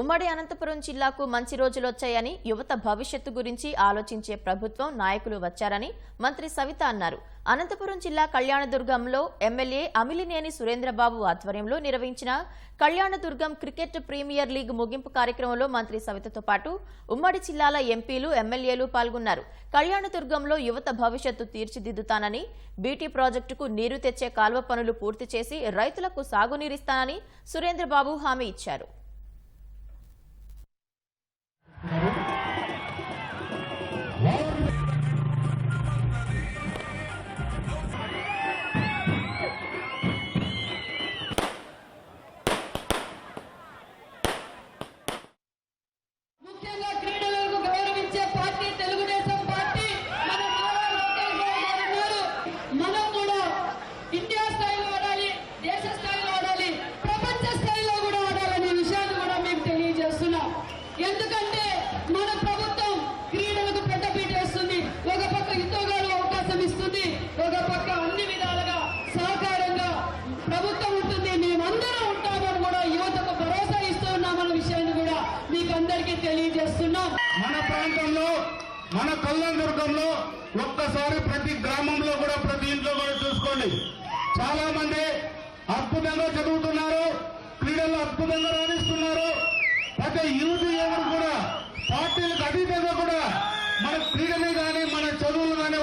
ఉమ్మడి అనంతపురం జిల్లాకు మంచి రోజులొచ్చాయని యువత భవిష్యత్తు గురించి ఆలోచించే ప్రభుత్వం నాయకులు వచ్చారని మంత్రి సవిత అన్నారు. అనంతపురం జిల్లా కళ్యాణదుర్గంలో ఎమ్మెల్యే అమిలినేని సురేంద్రబాబు ఆధ్వర్యంలో నిర్వహించిన కళ్యాణదుర్గం క్రికెట్ ప్రీమియర్ లీగ్ ముగింపు కార్యక్రమంలో మంత్రి సవితతో పాటు ఉమ్మడి జిల్లాల ఎంపీలు ఎమ్మెల్యేలు పాల్గొన్నారు. కళ్యాణదుర్గంలో యువత భవిష్యత్తు తీర్చిదిద్దుతానని బీటీ ప్రాజెక్టుకు నీరు తెచ్చే కాల్వ పనులు పూర్తి చేసి రైతులకు సాగునీరిస్తానని సురేంద్రబాబు హామీ ఇచ్చారు. తెలియజేస్తున్నాం. మన ప్రాంతంలో మన కల్లం ఒక్కసారి ప్రతి గ్రామంలో కూడా ప్రతి ఇంట్లో కూడా చూసుకోండి. చాలా మంది అద్భుతంగా చదువుతున్నారు క్రీడలు అద్భుతంగా రాణిస్తున్నారు. ప్రతి యూత్ ఎవరు కూడా పార్టీలకు అతీతంగా కూడా మన క్రీడని కానీ మన చదువులు కానీ